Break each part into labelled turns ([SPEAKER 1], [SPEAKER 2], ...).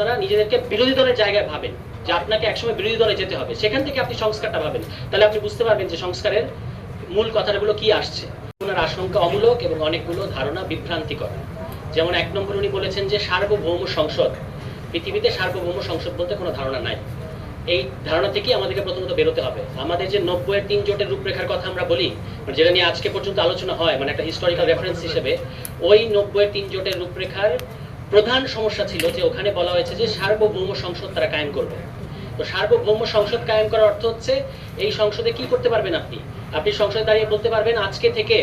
[SPEAKER 1] আপনারা নিজেদেরকে বিরোধী দলের জায়গায় ভাবেন যে আপনাকে একসময় বিরোধী দলে যেতে হবে। সেখান থেকে আপনি সংস্কারটা ভাবেন। তাহলে আপনি বুঝতে পারবেন যে সংস্কারের মূল কথাগুলো কি আসছে। ওনার আশঙ্কা অমূলক এবং অনেকগুলো ধারণা বিভ্রান্তিকর। যেমন এক নম্বর উনি বলেছেন যে সার্বভৌম সংসদ, পৃথিবীতে সার্বভৌম সংসদ বলতে কোনো ধারণা নাই। এই ধারণা থেকেই আমাদেরকে প্রথমত বেরোতে হবে। আমাদের যে নব্বইয়ের তিন জোটের রূপরেখার কথা আমরা বলি মানে যেটা নিয়ে আজকে পর্যন্ত আলোচনা হয় মানে একটা হিস্টোরিক্যাল রেফারেন্স হিসেবে, ওই নব্বইয়ের তিন জোটের রূপরেখার প্রধান সমস্যা ছিল যে ওখানে বলা হয়েছে যে সার্বভৌম সংসদ তারা কায়েম করবে। তো সার্বভৌম সংসদ কায়েম করার অর্থ হচ্ছে এই সংসদে কি করতে পারবেন আপনি? আপনি সংসদে দাঁড়িয়ে বলতে পারবেন আজকে থেকে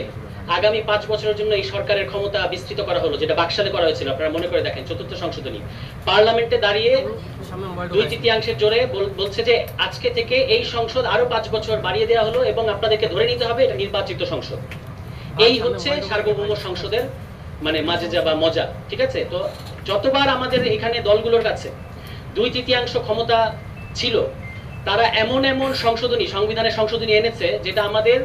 [SPEAKER 1] আগামী পাঁচ বছরের জন্য এই সরকারের ক্ষমতা বিস্তৃত করা হলো যেটা বাকশালে করা হয়েছিল। আপনারা মনে করে দেখেন চতুর্থ সংশোধনী। পার্লামেন্টে দাঁড়িয়ে দুই তৃতীয়াংশের জোরে বলছে যে আজকে থেকে এই সংসদ আরও পাঁচ বছর বাড়িয়ে দেওয়া হলো এবং আপনাদেরকে ধরে নিতে হবে এটা নির্বাচিত সংসদ। এই হচ্ছে সার্বভৌম সংসদের মানে মাঝে বা মজা, ঠিক আছে? তো যতবার আমাদের এখানে দলগুলোর কাছে দুই তৃতীয়াংশ ক্ষমতা ছিল, তারা এমন এমন সংশোধনী, সংবিধানের সংশোধনী এনেছে যেটা আমাদের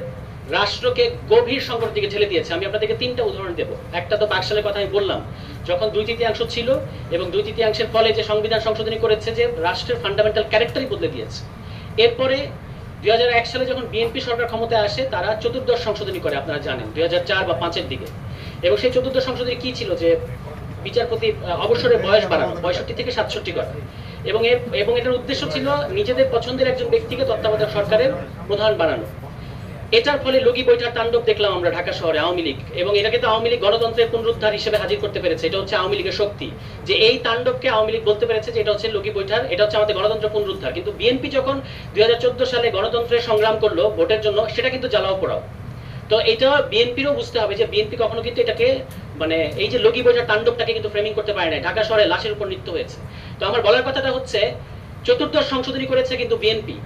[SPEAKER 1] রাষ্ট্রকে গভীর সংকটের দিকে ঠেলে দিয়েছে। আমি আপনাদেরকে তিনটা উদাহরণ দেব। একটা তো বাকশালের কথা আমি বললাম। যখন দুই তৃতীয়াংশ ছিল এবং দুই তৃতীয়াংশের ফলে যে সংবিধান সংশোধনী করেছে যে রাষ্ট্রের ফান্ডামেন্টাল ক্যারেক্টারই বদলে দিয়েছে, এরপরে দু হাজার এক সালে যখন বিএনপি সরকার ক্ষমতায় আসে, তারা চতুর্দশ সংশোধনী করে, আপনারা জানেন, দুই হাজার চার বা পাঁচের দিকে। এবং সেই চতুর্দশ সংশোধনী কি ছিল? যে বিচারপতি অবসরে বয়স বাড়ানো, পঁয়ষট্টি থেকে সাতষট্টি করা। এবং এর, এবং এটার উদ্দেশ্য ছিল নিজেদের পছন্দের একজন ব্যক্তিকে তত্ত্বাবধায়ক সরকারের প্রধান বানানো। এটার ফলে লগি বৈঠার তাণ্ডব দেখলাম আমরা ঢাকা শহরে আওয়ামী লীগ, এবং এটাকে তো আওয়ামী লীগ গণতন্ত্রের পুনরুদ্ধার হিসেবে হাজির করতে পেরেছে। এটা হচ্ছে আওয়ামী লীগের শক্তি। যে এই তাণ্ডবকে আওয়ামী লীগ বলতে পেরেছে যে এটা হচ্ছে লগি বৈঠার এটা হচ্ছে আমাদের গণতন্ত্র পুনরুদ্ধার। কিন্তু বিএনপি যখন দুই হাজার চোদ্দ সালে গণতন্ত্রের সংগ্রাম করল ভোটের জন্য, সেটা কিন্তু জ্বালাও পোড়াও। তো এটা বিএনপিরও বুঝতে হবে যে বিএনপি কখনো কিন্তু এটাকে মানে এই যে লগি বোঝার তাণ্ডবটাকে কিন্তু ফ্রেমিং করতে পারে না ঢাকা শহরে লাশের উপর নৃত্য হয়েছে। তো আমার বলার কথাটা হচ্ছে, চতুর্দশ সংশোধনী করেছে কিন্তু বিএনপি।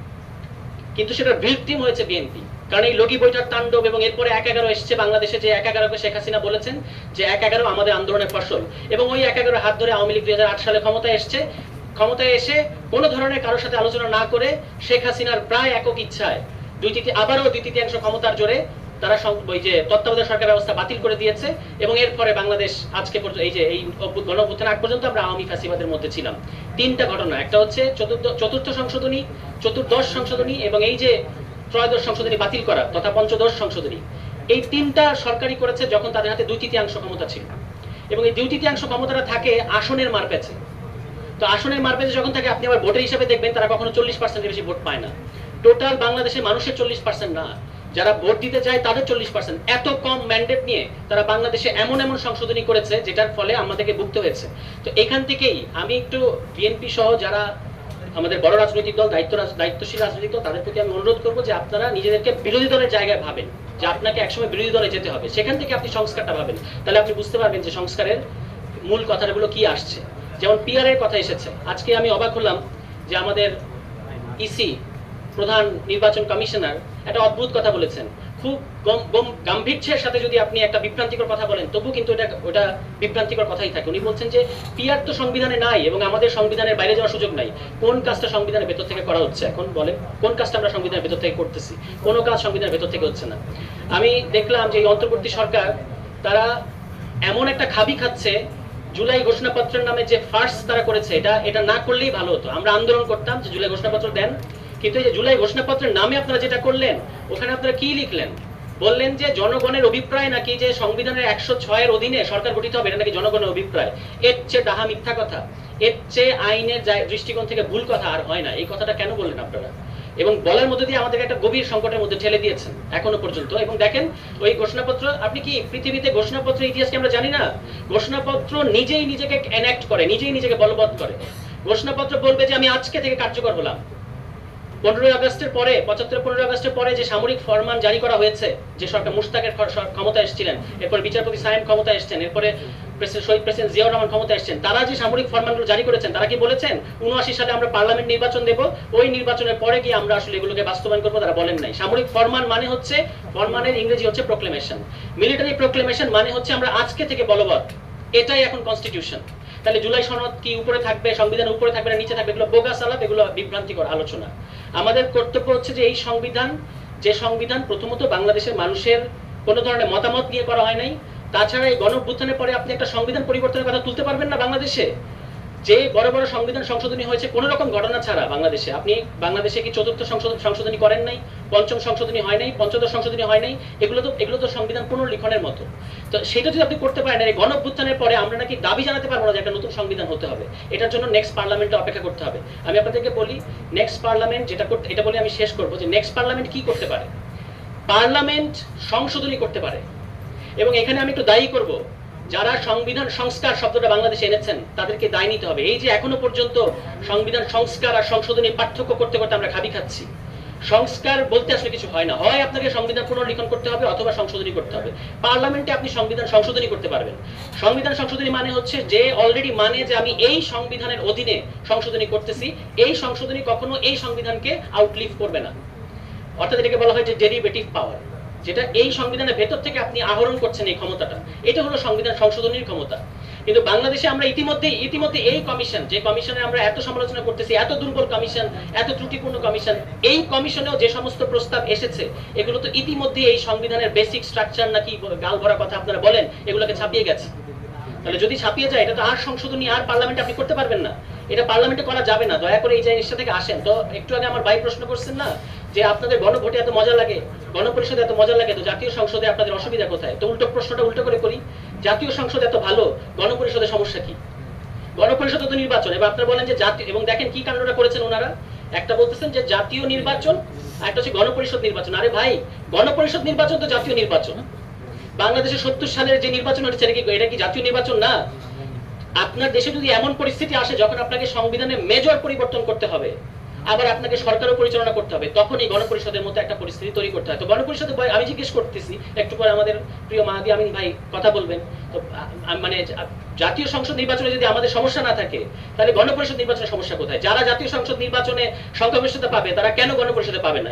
[SPEAKER 1] কিন্তু সেটা ভিকটিম হয়েছে বিএনপি। কারণ এই লগি বইটার তাণ্ডব এবং এরপরে এক এগারো এসেছে বাংলাদেশে যে এক এগারোকে শেখ হাসিনা বলেছেন যে এক এগারো আমাদের আন্দোলনের ফসল। এবং ওই এক এগারো হাত ধরে আওয়ামী লীগ দুই সালে ক্ষমতায় এসছে। ক্ষমতায় এসে কোনো ধরনের কারোর সাথে আলোচনা না করে শেখ হাসিনার প্রায় একক ইচ্ছায় দুই তৃতীয়, আবারও দুই তৃতীয়াংশ ক্ষমতার জোরে তারা ওই যে তত্ত্বাবধায়ক সরকার ব্যবস্থা বাতিল করে দিয়েছে এবং এরপরে বাংলাদেশ আজকে পর্যন্ত এই যে এই গণ অভ্যুত্থান আগ পর্যন্ত আমরা আওয়ামী ফ্যাসিবাদের মধ্যে ছিলাম। তিনটা ঘটনা। একটা হচ্ছে চতুর্থ চতুর্থ সংশোধনী, চতুর্দশ সংশোধনী এবং এই যে ত্রয়োদশ সংশোধনী বাতিল করা তথা পঞ্চদশ সংশোধনী। এই তিনটা সরকারি করেছে যখন তাদের হাতে দুই তৃতীয়াংশ ক্ষমতা ছিল। এবং এই দুই তৃতীয়াংশ ক্ষমতাটা থাকে আসনের মারপেছে তো আসনের মারপেছে যখন থাকে, আপনি আবার ভোটের হিসাবে দেখবেন তারা কখনো চল্লিশ পার্সেন্টের বেশি ভোট পায় না। টোটাল বাংলাদেশের মানুষের চল্লিশ পার্সেন্ট না। যারা ভোট দিতে চায় তাদের চল্লিশ পার্সেন্ট এত কম ম্যান্ডেট নিয়ে তারা বাংলাদেশে এমন এমন সংশোধনী করেছে, যেটার ফলে আমাদেরকে ভুগতে হয়েছে। তো এখান থেকেই আমি একটু বিএনপি সহ যারা আমাদের বড় রাজনৈতিক দল, দায়িত্ব দায়িত্বশীল রাজনৈতিক দল, তাদের প্রতি আমি অনুরোধ করব যে আপনারা নিজেদেরকে বিরোধী দলের জায়গায় ভাবেন, যে আপনাকে একসময় বিরোধী দলে যেতে হবে। সেখান থেকে আপনি সংস্কারটা ভাবেন। তাহলে আপনি বুঝতে পারবেন যে সংস্কারের মূল কথাগুলো কি আসছে। যেমন পিআর এর কথা এসেছে। আজকে আমি অবাক হলাম যে আমাদের ইসি প্রধান নির্বাচন কমিশনার, একটা অদ্ভুত কথা বলেছেন। খুব গম- গম- গাম্ভীর্যের সাথে যদি আপনি একটা বিভ্রান্তিকর কথা বলেন, তবু কিন্তু এটা, ওটা বিভ্রান্তিকর কথাই থাকে। উনি বলছেন যে পিআর তো সংবিধানে নাই এবং আমাদের সংবিধানের বাইরে যাওয়ার সুযোগ নাই। কোন কাজটা সংবিধানের ভেতর থেকে করা হচ্ছে এখন? বলেন, কোন কাজটা আমরা সংবিধানের ভেতর থেকে করতেছি? কোনো কাজ সংবিধানের ভেতর থেকে হচ্ছে না। আমি দেখলাম যে এই অন্তর্বর্তী সরকার, তারা এমন একটা খাবি খাচ্ছে, জুলাই ঘোষণাপত্রের নামে যে ফার্স্ট তারা করেছে, এটা এটা না করলেই ভালো হতো। আমরা আন্দোলন করতাম যে জুলাই ঘোষণাপত্র দেন কিন্তু এই যে জুলাই ঘোষণাপত্রের নামে আপনারা যেটা করলেন, ওখানে আপনারা কি লিখলেন? বললেন যে জনগণের অভিপ্রায় নাকি যে সংবিধানের একশো ছয়ের অধীনে সরকার গঠিত হবে, এটা নাকি জনগণের অভিপ্রায়? এর চেয়ে ডাহা মিথ্যা কথা। এর চেয়ে আইনের দৃষ্টিকোণ থেকে ভুল কথা আর হয় না। এই কথাটা কেন বললেন আপনারা? এবং বলার মধ্যে দিয়ে আমাদেরকে একটা গভীর সংকটের মধ্যে ঠেলে দিয়েছেন, এখনও পর্যন্ত। এবং দেখেন, ওই ঘোষণাপত্র, আপনি কি পৃথিবীতে ঘোষণাপত্র ইতিহাসকে আমরা জানি না? ঘোষণাপত্র নিজেই নিজেকে এনাক্ট করে, নিজেই নিজেকে বলবৎ করে। ঘোষণাপত্র বলবে যে আমি আজকে থেকে কার্যকর হলাম। পনেরোই আগস্টের পরে, পঁচাত্তর, পনেরোই আগস্টের পরে যে সামরিক ফরমান জারি করা হয়েছে, যে সরকার মুশতাকের ক্ষমতা এসেছিলেন, এরপরে বিচারপতি সাহেব ক্ষমতা এসেছেন, এরপরে প্রেসিডেন্ট, শহীদ প্রেসিডেন্ট জিয়াউর রহমান ক্ষমতা এসেছেন, তারা যে সামরিক ফরমানগুলো জারি করেছেন, তারা কি বলেছেন? উনআশি সালে আমরা পার্লামেন্ট নির্বাচন দেব, ওই নির্বাচনের পরে গিয়ে আমরা আসলে এগুলোকে বাস্তবায়ন করব, তারা বলেন নাই। সামরিক ফরমান মানে হচ্ছে, ফরমানের ইংরেজি হচ্ছে প্রোক্লেমেশন মিলিটারি প্রোক্লেমেশন মানে হচ্ছে আমরা আজকে থেকে বলবৎ, এটাই এখন কনস্টিটিউশন তাহলে জুলাই সনদ কি উপরে থাকবে, সংবিধান উপরে থাকবে না, নিচে থাকবে, এগুলো বোগাস আলাপ এগুলো বিভ্রান্তিকর আলোচনা। আমাদের কর্তব্য হচ্ছে যে এই সংবিধান, যে সংবিধান প্রথমত বাংলাদেশের মানুষের কোনো ধরনের মতামত নিয়ে করা হয় নাই। তাছাড়া এই গণঅভ্যুত্থানের পরে আপনি একটা সংবিধান পরিবর্তনের কথা তুলতে পারবেন না বাংলাদেশে। যে বড় বড় সংবিধান সংশোধনী হয়েছে, কোন রকম ঘটনা ছাড়া বাংলাদেশে। আপনি বাংলাদেশে কি চতুর্থ সংশোধন সংশোধনী করেন নাই? পঞ্চম সংশোধনী হয় নাই? পঞ্চদশ সংশোধনী হয় নাই? এগুলো তো এগুলো তো সংবিধান পুনর্লিখনের মতো। তো সেটা যদি আপনি করতে পারেন গণ অভ্যুত্থানের পরে আমরা নাকি দাবি জানাতে পারব না যে একটা নতুন সংবিধান হতে হবে। এটার জন্য নেক্সট পার্লামেন্টে অপেক্ষা করতে হবে। আমি আপনাদেরকে বলি নেক্সট পার্লামেন্ট যেটা করতে এটা বলে আমি শেষ করব যে নেক্সট পার্লামেন্ট কি করতে পারে? পার্লামেন্ট সংশোধনী করতে পারে। এবং এখানে আমি একটু দায়ী করব। যারা সংবিধান সংস্কার শব্দটা বাংলাদেশে এনেছেন, তাদেরকে দায় নিতে হবে। এই যে এখনও পর্যন্ত সংবিধান সংস্কার আর সংশোধনী পার্থক্য করতে করতে আমরা খাবি খাচ্ছি। সংস্কার বলতে আসলে কিছু হয় না। হয় আপনাকে সংবিধান পুনর্লিখন করতে হবে অথবা সংশোধনী করতে হবে। পার্লামেন্টে আপনি সংবিধান সংশোধনী করতে পারবেন। সংবিধান সংশোধনী মানে হচ্ছে যে অলরেডি মানে যে আমি এই সংবিধানের অধীনে সংশোধনী করতেছি, এই সংশোধনী কখনো এই সংবিধানকে আউটলিভ করবে না। অর্থাৎ এটাকে বলা হয় যে ডেরিভেটিভ পাওয়ার যেটা এই সংবিধানের ভেতর থেকে আপনি আহরণ করছেন এই ক্ষমতাটা, এটা হলো সংবিধান সংশোধনীর ক্ষমতা। কিন্তু বাংলাদেশে আমরা ইতিমধ্যে ইতিমধ্যে এই কমিশন, যে কমিশনে আমরা এত সমালোচনা করতেছি, এত দুর্বল কমিশন, এত ত্রুটিপূর্ণ কমিশন, এই কমিশনেও যে সমস্ত প্রস্তাব এসেছে, এগুলো তো ইতিমধ্যে এই সংবিধানের বেসিক স্ট্রাকচার নাকি গাল ভরা কথা আপনারা বলেন, এগুলোকে ছাপিয়ে গেছে। তাহলে যদি ছাপিয়ে যায়, এটা তো আর সংশোধনী, আর পার্লামেন্টে আপনি করতে পারবেন না। এটা পার্লামেন্টে করা যাবে না, দয়া করে এই জিনিসটা থেকে আসেন। তো একটু আগে আমার ভাই প্রশ্ন করছেন না, যে আপনাদের গণভোটে এত মজা লাগে, গণপরিষদে এত মজা লাগে, তো জাতীয় সংসদে আপনাদের অসুবিধা কোথায়? তো উল্টো প্রশ্নটা উল্টো করে করি, জাতীয় সংসদ এত ভালো, গণপরিষদের সমস্যা কি? গণপরিষদ তো নির্বাচন, এবার আপনারা বলেন যে জাতীয় এবং দেখেন কি কাণ্ডটা করেছেন ওনারা? একটা বলতেছেন যে জাতীয় নির্বাচন, আর একটা হচ্ছে গণপরিষদ নির্বাচন। আরে ভাই, গণপরিষদ নির্বাচন তো জাতীয় নির্বাচন। বাংলাদেশে সত্তর সালের যে নির্বাচন হচ্ছে এটা কি জাতীয় নির্বাচন না? আপনার দেশে যদি এমন পরিস্থিতি আসে যখন আপনাকে সংবিধানে মেজর পরিবর্তন করতে হবে, আবার আপনাকে সরকারও পরিচালনা করতে হবে, তখন এই গণপরিষদের মতো একটা পরিস্থিতি তৈরি করতে হয়। তো গণপরিষদে আমি জিজ্ঞেস করতেছি, একটু পরে আমাদের প্রিয় মাহাদি আমিন ভাই কথা বলবেন। তো মানে জাতীয় সংসদ নির্বাচনে যদি আমাদের সমস্যা না থাকে, তাহলে গণপরিষদ নির্বাচনের সমস্যা কোথায়? যারা জাতীয় সংসদ নির্বাচনে সংখ্যাগরিষ্ঠতা পাবে, তারা কেন গণপরিষদে পাবে না